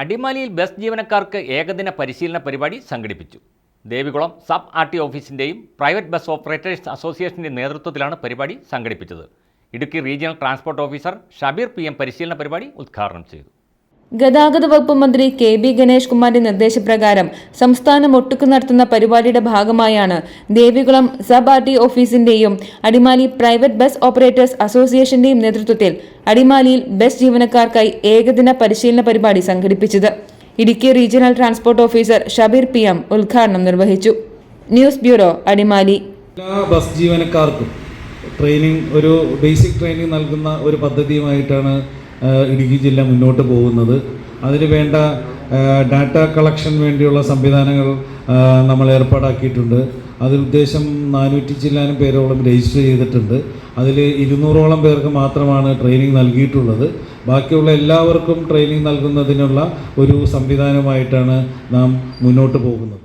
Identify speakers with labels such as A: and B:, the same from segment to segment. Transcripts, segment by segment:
A: അടിമാലിയിൽ ബസ് ജീവനക്കാർക്ക് ഏകദിന പരിശീലന പരിപാടി സംഘടിപ്പിച്ചു. ദേവികുളം സബ് ആർ ടി ഓഫീസിന്റെയും പ്രൈവറ്റ് ബസ് ഓപ്പറേറ്റേഴ്സ് അസോസിയേഷന്റെ നേതൃത്വത്തിലാണ് പരിപാടി സംഘടിപ്പിച്ചത്. Idukki regional transport officer Shabeer P പരിശീലന പരിപാടി ഉദ്ഘാടനം ചെയ്തു.
B: ഗതാഗത വകുപ്പ് മന്ത്രി കെ ബി ഗണേഷ് കുമാറിന്റെ നിർദ്ദേശപ്രകാരം സംസ്ഥാനം ഒട്ടുക്കു നടത്തുന്ന പരിപാടിയുടെ ഭാഗമായാണ് ദേവികുളം സബ് ആർ ടി ഓഫീസിന്റെയും അടിമാലി പ്രൈവറ്റ് ബസ് ഓപ്പറേറ്റേഴ്സ് അസോസിയേഷന്റെയും നേതൃത്വത്തിൽ അടിമാലിയിൽ ബസ് ജീവനക്കാർക്കായി ഏകദിന പരിശീലന പരിപാടി സംഘടിപ്പിച്ചത്. Idukki regional transport officer Shabeer P M ഉദ്ഘാടനം നിർവഹിച്ചു. News bureau Adimali.
C: എല്ലാ ബസ് ജീവനക്കാർക്കും ട്രെയിനിങ് ഒരു ബേസിക് ട്രെയിനിങ് നൽകുന്ന ഒരു പദ്ധതിയുമായിട്ടാണ് ഇടുക്കി ജില്ല മുന്നോട്ട് പോകുന്നത്. അതിന് വേണ്ട ഡാറ്റ കളക്ഷൻ വേണ്ടിയുള്ള സംവിധാനങ്ങൾ നമ്മൾ ഏർപ്പാടാക്കിയിട്ടുണ്ട്. അതിൽ ഉദ്ദേശം നാനൂറ്റി ചില്ലാനും പേരോളം രജിസ്റ്റർ ചെയ്തിട്ടുണ്ട്. അതിൽ ഇരുന്നൂറോളം പേർക്ക് മാത്രമാണ് ട്രെയിനിങ് നൽകിയിട്ടുള്ളത്. ബാക്കിയുള്ള എല്ലാവർക്കും ട്രെയിനിങ് നൽകുന്നതിനുള്ള ഒരു സംവിധാനമായിട്ടാണ് നാം മുന്നോട്ട് പോകുന്നത്.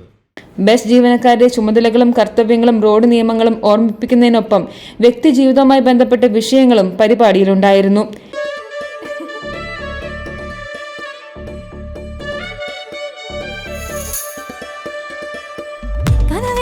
B: ബസ് ജീവനക്കാരുടെ ചുമതലകളും കർത്തവ്യങ്ങളും റോഡ് നിയമങ്ങളും ഓർമ്മിപ്പിക്കുന്നതിനൊപ്പം വ്യക്തി ജീവിതവുമായി ബന്ധപ്പെട്ട വിഷയങ്ങളും പരിപാടിയിലുണ്ടായിരുന്നു.
D: கனவே